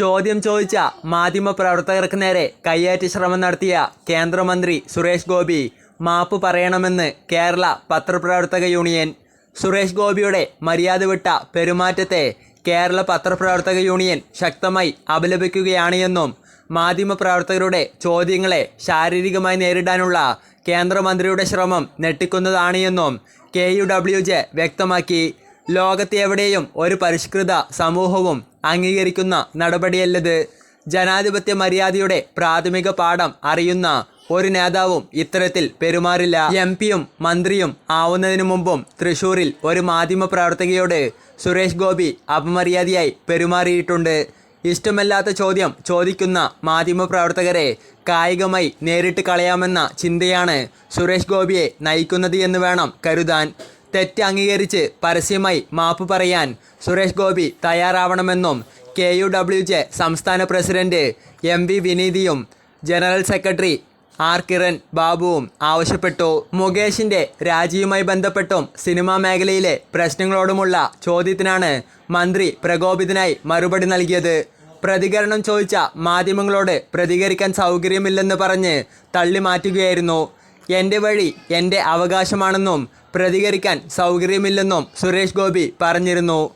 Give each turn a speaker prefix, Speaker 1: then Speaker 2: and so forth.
Speaker 1: ചോദ്യം ചോദിച്ച മാധ്യമപ്രവർത്തകർക്ക് നേരെ കയ്യേറ്റ ശ്രമം നടത്തിയ കേന്ദ്രമന്ത്രി സുരേഷ് ഗോപി. മാപ്പ് പറയണമെന്ന് കേരള പത്രപ്രവർത്തക യൂണിയൻ. സുരേഷ് ഗോപിയുടെ മര്യാദ വിട്ട പെരുമാറ്റത്തെ കേരള പത്രപ്രവർത്തക യൂണിയൻ ശക്തമായി അപലപിക്കുകയാണ് എന്നും മാധ്യമപ്രവർത്തകരുടെ ചോദ്യങ്ങളെ ശാരീരികമായി നേരിടാനുള്ള കേന്ദ്രമന്ത്രിയുടെ ശ്രമം ഞെട്ടിക്കുന്നതാണ് എന്നും കെ യു ഡബ്ല്യു ജെ വ്യക്തമാക്കി. ലോകത്ത് എവിടെയും ഒരു പരിഷ്കൃത സമൂഹവും അംഗീകരിക്കുന്ന നടപടിയല്ലത്. ജനാധിപത്യ മര്യാദയുടെ പ്രാഥമിക പാഠം അറിയുന്ന ഒരു നേതാവും ഇത്തരത്തിൽ പെരുമാറില്ല. എം പിയും മന്ത്രിയും ആവുന്നതിനു മുമ്പും തൃശൂരിൽ ഒരു മാധ്യമ പ്രവർത്തകയോട് സുരേഷ് ഗോപി അപമര്യാദയായി പെരുമാറിയിട്ടുണ്ട്. ഇഷ്ടമല്ലാത്ത ചോദ്യം ചോദിക്കുന്ന മാധ്യമ പ്രവർത്തകരെ കായികമായി നേരിട്ട് കളയാമെന്ന ചിന്തയാണ് സുരേഷ് ഗോപിയെ നയിക്കുന്നത് എന്ന് വേണം കരുതാൻ. തെറ്റ് അംഗീകരിച്ച് പരസ്യമായി മാപ്പ് പറയാൻ സുരേഷ് ഗോപി തയ്യാറാവണമെന്നും കെ യു ഡബ്ല്യു ജെ സംസ്ഥാന പ്രസിഡന്റ് എം വി വിനീതിയും ജനറൽ സെക്രട്ടറി ആർ കിരൺ ബാബുവും ആവശ്യപ്പെട്ടു. മുകേഷിന്റെ രാജിയുമായി ബന്ധപ്പെട്ടും സിനിമാ മേഖലയിലെ പ്രശ്നങ്ങളോടുമുള്ള ചോദ്യത്തിനാണ് മന്ത്രി പ്രകോപിതനായി മറുപടി നൽകിയത്. പ്രതികരണം ചോദിച്ച മാധ്യമങ്ങളോട് പ്രതികരിക്കാൻ സൗകര്യമില്ലെന്ന് പറഞ്ഞ് തള്ളി മാറ്റുകയായിരുന്നു എന്റെ വഴി എന്റെ അവകാശമാണെന്നും പ്രതികരിക്കാൻ സൗകര്യമില്ലെന്നും സുരേഷ് ഗോപി പറഞ്ഞിരുന്നു.